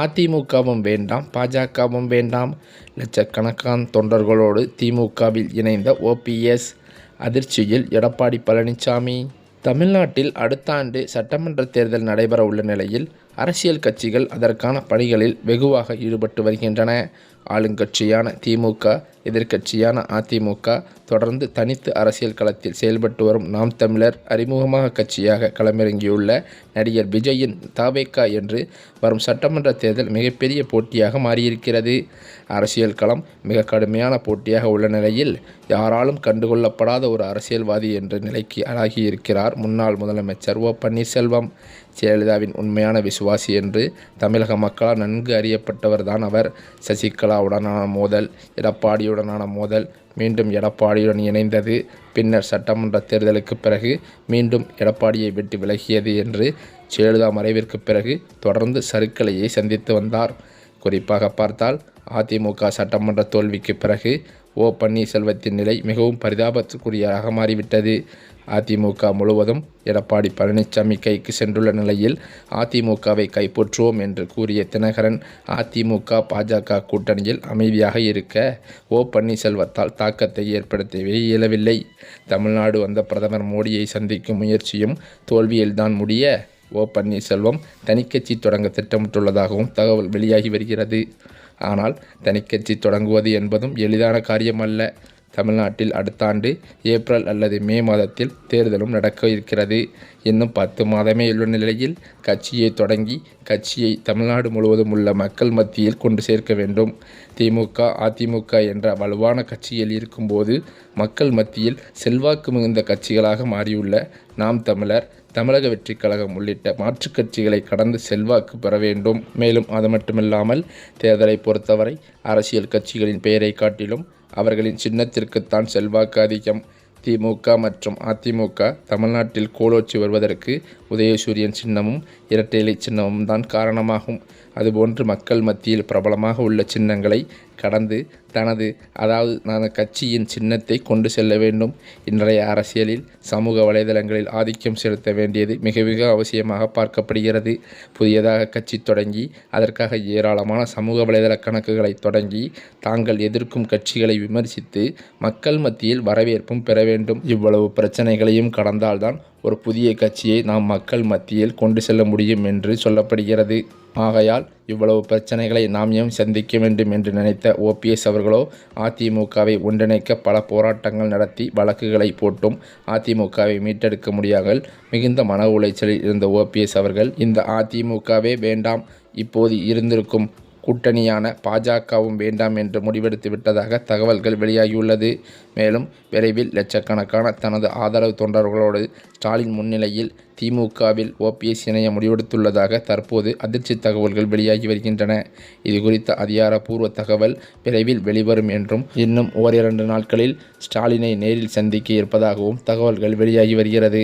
அதிமுகவும் வேண்டாம் பாஜகவும் வேண்டாம். லட்சக்கணக்கான தொண்டர்களோடு திமுகவில் இணைந்த ஓபிஎஸ் அதிர்ச்சியில் எடப்பாடி பழனிசாமி தமிழ்நாட்டில் அடுத்த ஆண்டு சட்டமன்ற தேர்தல் நடைபெற உள்ள நிலையில் அரசியல் கட்சிகள் அதற்கான பணிகளில் வெகுவாக ஈடுபட்டு வருகின்றன. ஆளுங்கட்சியான திமுக எதிர்க்கட்சியான அதிமுக தொடர்ந்து தனித்து அரசியல் களத்தில் செயல்பட்டு வரும் நாம் தமிழர் அறிமுகமாக கட்சியாக களமிறங்கியுள்ள நடிகர் விஜயின் தாவேக்கா என்று வரும் சட்டமன்ற தேர்தல் மிகப்பெரிய போட்டியாக மாறியிருக்கிறது. அரசியல் களம் மிக கடுமையான போட்டியாக உள்ள நிலையில் யாராலும் கண்டுகொள்ளப்படாத ஒரு அரசியல்வாதி என்ற நிலைக்கு ஆளாகியிருக்கிறார் முன்னாள் முதலமைச்சர் ஓ பன்னீர்செல்வம். ஜெயலலிதாவின் உண்மையான விசுவாசி என்று தமிழக மக்களால் நன்கு அறியப்பட்டவர் தான் அவர். சசிகலாவுடனான மோதல் எடப்பாடியுடனான மோதல் மீண்டும் எடப்பாடியுடன் இணைந்தது. பின்னர் சட்டமன்ற தேர்தலுக்கு பிறகு மீண்டும் எடப்பாடியை விட்டு விலகியது என்று ஜெயலலிதா மறைவிற்கு பிறகு தொடர்ந்து சறுக்கலையை சந்தித்து வந்தார். குறிப்பாக பார்த்தால் அதிமுக சட்டமன்ற தோல்விக்கு பிறகு ஓ பன்னீர்செல்வத்தின் நிலை மிகவும் பரிதாபத்துக்குரியதாக மாறிவிட்டது. அதிமுக முழுவதும் எடப்பாடி பழனிசாமி கைக்கு சென்றுள்ள நிலையில் அதிமுகவை கைப்பற்றுவோம் என்று கூறிய தினகரன் அதிமுக பாஜக கூட்டணியில் அமைதியாக இருக்க ஓ பன்னீர்செல்வத்தால் தாக்கத்தை ஏற்படுத்தவே இயலவில்லை. தமிழ்நாடு வந்த பிரதமர் மோடியை சந்திக்கும் முயற்சியும் தோல்வியில்தான் முடிய ஓ பன்னீர்செல்வம் தனிக்கட்சி தொடங்க திட்டமிட்டுள்ளதாகவும் தகவல் வெளியாகி வருகிறது. ஆனால் தனிக்கட்சி தொடங்குவது என்பதும் எளிதான காரியமல்ல. தமிழ்நாட்டில் அடுத்த ஆண்டு ஏப்ரல் அல்லது மே மாதத்தில் தேர்தலும் நடக்க இருக்கிறது. இன்னும் பத்து மாதமே உள்ள நிலையில் கட்சியை தொடங்கி கட்சியை தமிழ்நாடு முழுவதும் உள்ள மக்கள் மத்தியில் கொண்டு சேர்க்க வேண்டும். திமுக அதிமுக என்ற வலுவான கட்சியில் இருக்கும்போது மக்கள் மத்தியில் செல்வாக்கு மிகுந்த கட்சிகளாக மாறியுள்ள நாம் தமிழர் தமிழக வெற்றிக் கழகம் உள்ளிட்ட மாற்றுக் கட்சிகளை கடந்து செல்வாக்கு பெற வேண்டும். மேலும் அது மட்டுமில்லாமல் தேர்தலை பொறுத்தவரை அரசியல் கட்சிகளின் பெயரை காட்டிலும் அவர்களின் சின்னத்திற்குத்தான் செல்வாக்கு அதிகம். திமுக மற்றும் அதிமுக தமிழ்நாட்டில் கோலோச்சி வருவதற்கு உதயசூரியன் சின்னமும் இரட்டை இலை சின்னமும் தான் காரணமாகும். அதுபோன்று மக்கள் மத்தியில் பிரபலமாக உள்ள சின்னங்களை கடந்து தனது அதாவது தனது கட்சியின் சின்னத்தை கொண்டு செல்ல வேண்டும். இன்றைய அரசியலில் சமூக வலைதளங்களில் ஆதிக்கம் செலுத்த வேண்டியது மிக மிக அவசியமாக பார்க்கப்படுகிறது. புதியதாக கட்சி தொடங்கி அதற்காக ஏராளமான சமூக வலைதள கணக்குகளை தொடங்கி தாங்கள் எதிர்க்கும் கட்சிகளை விமர்சித்து மக்கள் மத்தியில் வரவேற்பும் பெற வேண்டும். இவ்வளவு பிரச்சனைகளையும் கடந்தால்தான் ஒரு புதிய கட்சியை நாம் மக்கள் மத்தியில் கொண்டு செல்ல முடியும் என்று சொல்லப்படுகிறது. ஆகையால் இவ்வளவு பிரச்சனைகளை நாம் ஏன் சந்திக்க வேண்டும் என்று நினைத்த ஓபிஎஸ் அவர்களோ அதிமுகவை ஒன்றிணைக்க பல போராட்டங்கள் நடத்தி வழக்குகளை போட்டும் அதிமுகவை மீட்டெடுக்க முடியாமல் மிகுந்த மன உளைச்சலில் இருந்த ஓபிஎஸ் அவர்கள் இந்த அதிமுகவே வேண்டாம் இப்போது இருந்திருக்கும். கூட்டணியான பாஜகவும் வேண்டாம் என்று முடிவெடுத்து விட்டதாக தகவல்கள் வெளியாகியுள்ளது. மேலும் விரைவில் லட்சக்கணக்கான தனது ஆதரவு தொண்டர்களோடு ஸ்டாலின் முன்னிலையில் திமுகவில் ஓபிஎஸ் இணைய முடிவெடுத்துள்ளதாக தற்போது அதிர்ச்சி தகவல்கள் வெளியாகி வருகின்றன. இது குறித்த அதிகாரப்பூர்வ தகவல் விரைவில் வெளிவரும் என்றும் இன்னும் ஓரிரண்டு நாட்களில் ஸ்டாலினை நேரில் சந்திக்க இருப்பதாகவும் தகவல்கள் வெளியாகி வருகிறது.